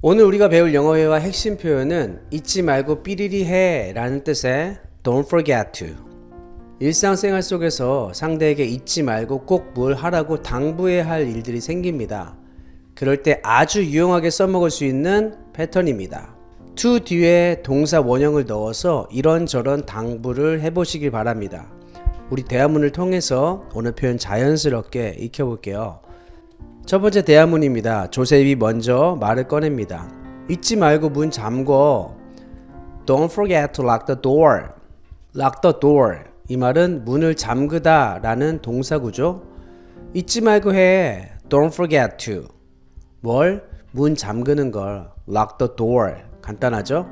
오늘 우리가 배울 영어회화 핵심 표현은 잊지 말고 삐리리 해 라는 뜻의 don't forget to. 일상생활 속에서 상대에게 잊지 말고 꼭 뭘 하라고 당부해야 할 일들이 생깁니다. 그럴 때 아주 유용하게 써먹을 수 있는 패턴입니다. to 뒤에 동사 원형을 넣어서 이런저런 당부를 해보시길 바랍니다. 우리 대화문을 통해서 오늘 표현 자연스럽게 익혀볼게요. 첫 번째 대화문입니다. 조셉이 먼저 말을 꺼냅니다. 잊지 말고 문 잠궈. Don't forget to lock the door. Lock the door. 이 말은 문을 잠그다 라는 동사구죠. 잊지 말고 해. Don't forget to. 뭘? 문 잠그는 걸. Lock the door. 간단하죠?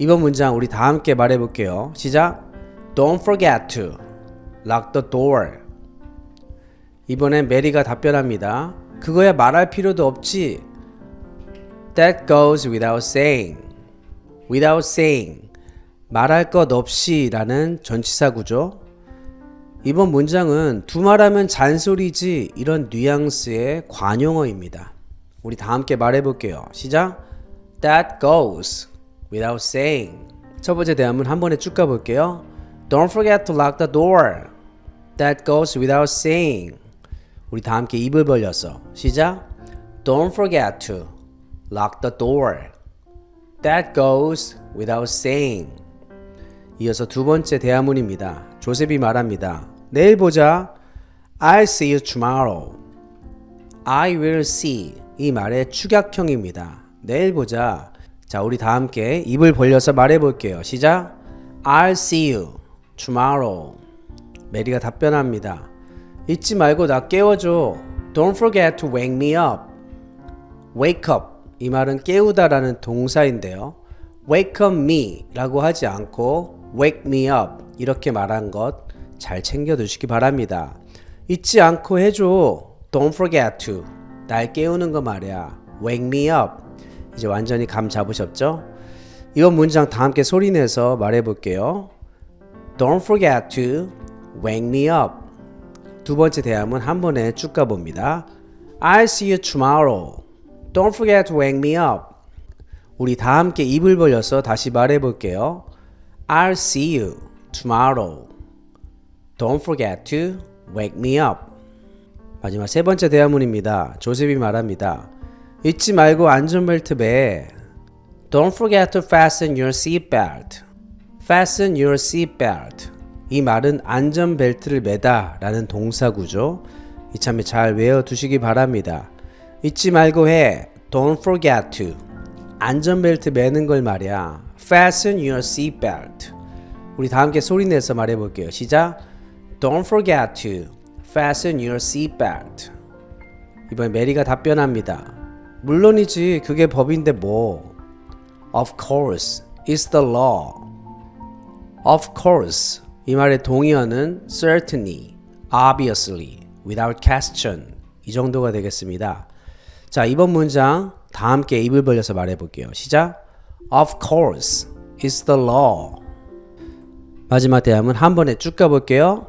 이번 문장 우리 다 함께 말해 볼게요. 시작. Don't forget to. Lock the door. 이번엔 메리가 답변합니다. 그거야 말할 필요도 없지. That goes without saying. without saying. 말할 것 없이라는 전치사구죠. 이번 문장은 두 말하면 잔소리지 이런 뉘앙스의 관용어입니다. 우리 다 함께 말해 볼게요. 시작. That goes without saying. 첫 번째 대화문 한 번에 쭉 가볼게요. Don't forget to lock the door. That goes without saying. 우리 다 함께 입을 벌려서 시작. Don't forget to lock the door. That goes without saying. 이어서 두 번째 대화문입니다. 조셉이 말합니다. 내일 보자. I'll see you tomorrow. I will see. 이 말의 축약형입니다. 내일 보자. 자, 우리 다 함께 입을 벌려서 말해 볼게요. 시작. I'll see you tomorrow. 메리가 답변합니다. 잊지 말고 나 깨워줘. Don't forget to wake me up. wake up. 이 말은 깨우다라는 동사인데요. wake up me 라고 하지 않고 wake me up 이렇게 말한 것 잘 챙겨 두시기 바랍니다. 잊지 않고 해줘. Don't forget to. 날 깨우는 거 말이야. wake me up. 이제 완전히 감 잡으셨죠? 이번 문장 다 함께 소리내서 말해 볼게요. Don't forget to wake me up. 두 번째 대화문 한 번에 쭉 가봅니다. I'll see you tomorrow. Don't forget to wake me up. 우리 다 함께 입을 벌려서 다시 말해볼게요. I'll see you tomorrow. Don't forget to wake me up. 마지막 세 번째 대화문입니다. 조셉이 말합니다. 잊지 말고 안전벨트 매. Don't forget to fasten your seatbelt. Fasten your seatbelt. 이 말은 안전벨트를 매다 라는 동사구죠. 이참에 잘 외워두시기 바랍니다. 잊지 말고 해. Don't forget to. 안전벨트 매는 걸 말이야. Fasten your seatbelt. 우리 다 함께 소리내서 말해볼게요. 시작. Don't forget to fasten your seatbelt. 이번 메리가 답변합니다. 물론이지 그게 법인데 뭐. Of course, it's the law. Of course. 이 말의 동의어는 certainly, obviously, without question. 이 정도가 되겠습니다. 자, 이번 문장 다 함께 입을 벌려서 말해 볼게요. 시작. Of course, it's the law. 마지막 대화문 한 번에 쭉 가볼게요.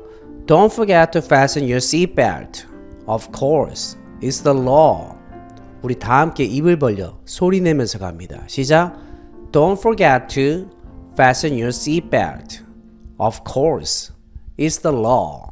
Don't forget to fasten your seatbelt. Of course, it's the law. 우리 다 함께 입을 벌려 소리 내면서 갑니다. 시작. Don't forget to fasten your seatbelt. Of course, it's the law.